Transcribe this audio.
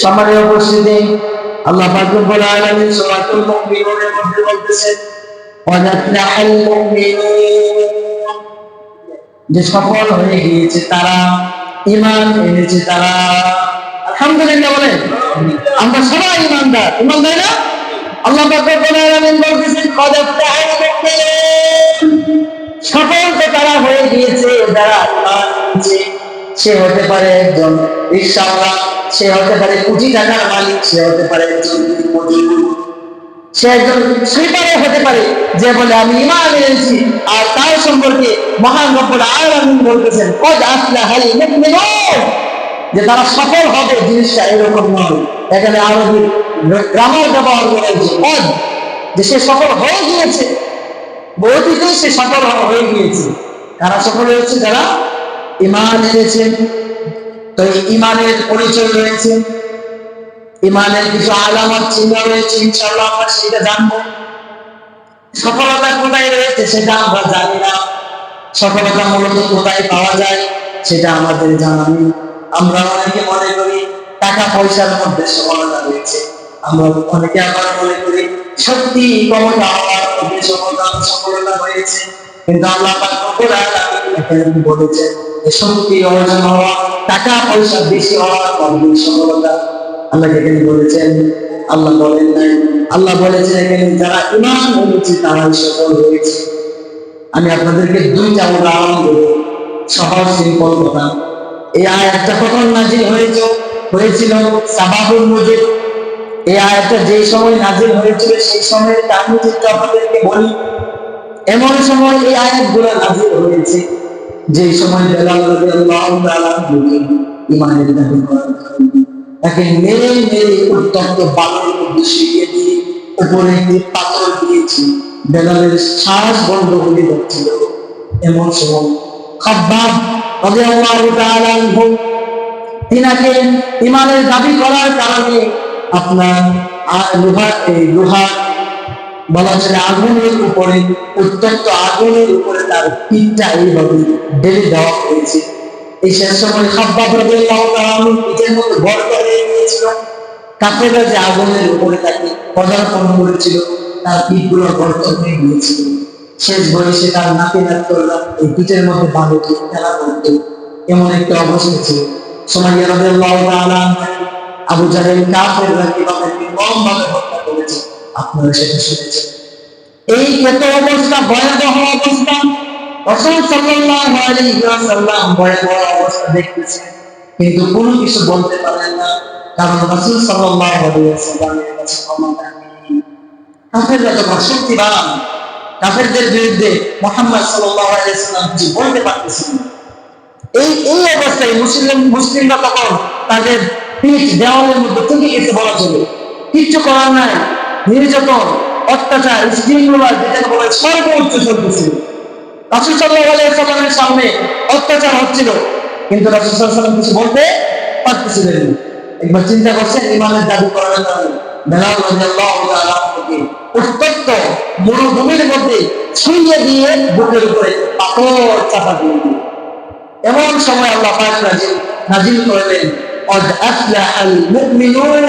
সম্মানীয় উপস্থিতি আল্লাহ পাক রব্বুল আলামিন সূরাতুল মুমিনুনের মধ্যে বলতেছেন ওয়াজাতনাহাল মুমিনুন। যে সফল হয়ে গিয়েছে তারা, ঈমান এনেছে তারা। আলহামদুলিল্লাহ বলেন, আমরা সবাই ঈমানদার ঈমানদার না? আল্লাহ পাক রব্বুল আলামিন বলতেছেন ওয়াজাতনাহাল মুমিনুন সফল তো তারা হয়ে গিয়েছে, যারা এনেছে, সে হতে পারে একজন রিক্সাওয়ালা। সে হতে পারে কোটি টাকার মালিক, সে হতে পারে সে একজন সুইপারও হতে পারে, যে বলে, আমি ইমান এনেছি। আর তার সম্পর্কে মহান রব্বুল আলামিন বলতেছেন, কদ আফলাহাল মুমিনুন। যে তারা সফল হবে, জিনিসটা এরকম নয়। এখানে আরবি গ্রামার ব্যবহার করা কদ। যে সে সফল হয়ে গিয়েছে বহুদিকে সে সফল হয়ে গিয়েছে। তারা সফল হয়েছে? যারা ইমান এনেছেন। তো ইমানের পরিচয় রয়েছে। ইমানের কিছু আলামত চিহ্ন রয়েছে, ইনশাআল্লাহ আমরা সেটা জানব। সফলতা কোথায় রয়েছে সেটা আমরা জানি না। সফলতা মূলত কোথায় পাওয়া যায় সেটা আমাদের জানা নেই। আমরা অনেকে মনে করি টাকা পয়সার মধ্যে সফলতা রয়েছে। আমরা অনেকে আবার মনে করি সত্যি ক্ষমতা হওয়ার মধ্যে সফলতা সফলতা রয়েছে। কিন্তু আল্লাহ পাক রব্বুল আলামিন এখানে বলেছেন? যে শক্তি অর্জন হওয়া টাকা পয়সা বেশি হওয়ার মধ্যে সফলতা আল্লাহ এখানে বলেছেন। আল্লাহ বলেন নাই। আল্লাহ বলেছেন, এখানে যারা ইমান এনেছে, তারাই সফল হয়েছে। আমি আপনাদেরকে দুইটা উদাহরণ দেব। সহজ, সিম্পল কথা। এই আয়াতটা কখন নাজিল হয়েছে? হয়েছিল সাবাবুল মুজিব এই আয়াতটা যে সময় নাজিল হয়েছিল, সেই সময়ের কাহিনী চিত্র আপনাদেরকে বলি, এমন সময় এই আয়াতগুলো নাজিল হয়েছে। যে সময় বেলাল তাআলা ইমানের দাবি করার তাকে মেরে মেরে উত্তপ্ত বালুর মধ্যে শুয়ে দিয়ে উপরে একটি পাথর দিয়েছি। বেলালের শ্বাস বন্ধ হয়ে যাচ্ছিল। এমন সময় খাব্বাব রাদিয়াল্লাহু তাআলা আনহু, তিনাকে ইমানের দাবি করার কারণে আপনার লোহা এই লোহা বলা হচ্ছে আগুনের উপরে উত্তপ্ত আগুনের উপরে তার পিঠটা এইভাবে ঢেলে দেওয়া হয়েছে। এই শেষ সময় তাআলা পিঠের ভর করে নিয়েছিল। যে আগুনের উপরে তাকে পদার্পণ করেছিল, তার পিঠগুলো গর্ত শেষ বয়সে তার নাতি নাতরা এই পিঠের মধ্যে বালুকে খেলা করত। এমন একটা অবস্থা ছিল। সোমাইয়া রাদিয়াল্লাহু তাআলা আবু জাহেল কাফেররা কীভাবে ভাবে হত্যা আপনারা সেটা শুনেছেন এই কত অবস্থা, ভয়াবহ অবস্থা বিরুদ্ধে বলতে এই এই অবস্থায় মুসলিম, মুসলিমরা তখন তাদের পিঠ, দেওয়ালের মধ্যে থেকে গেছে বলা চলে। কিচ্ছু করার নাই। নির্যাতন অত্যাচার স্ত্রীগুলার যেটাকে বলে সর্বোচ্চ চলতেছিল রাসুল সাল্লাহ আলাইসাল্লামের সামনে অত্যাচার হচ্ছিল কিন্তু রাসুল সাল্লাম কিছু বলতে পারতেছিলেন না। একবার চিন্তা করছেন ইমানের দাবি করার কারণে বেলাল রাদিয়াল্লাহু তাআলা আনহুকে উত্তপ্ত মরুভূমির মধ্যে ছুঁয়ে দিয়ে বুকের উপরে পাথর চাপা দিয়ে দিল। এমন সময় আল্লাহ পাক নাজিল নাজিল করলেন قد أفلح المؤمنون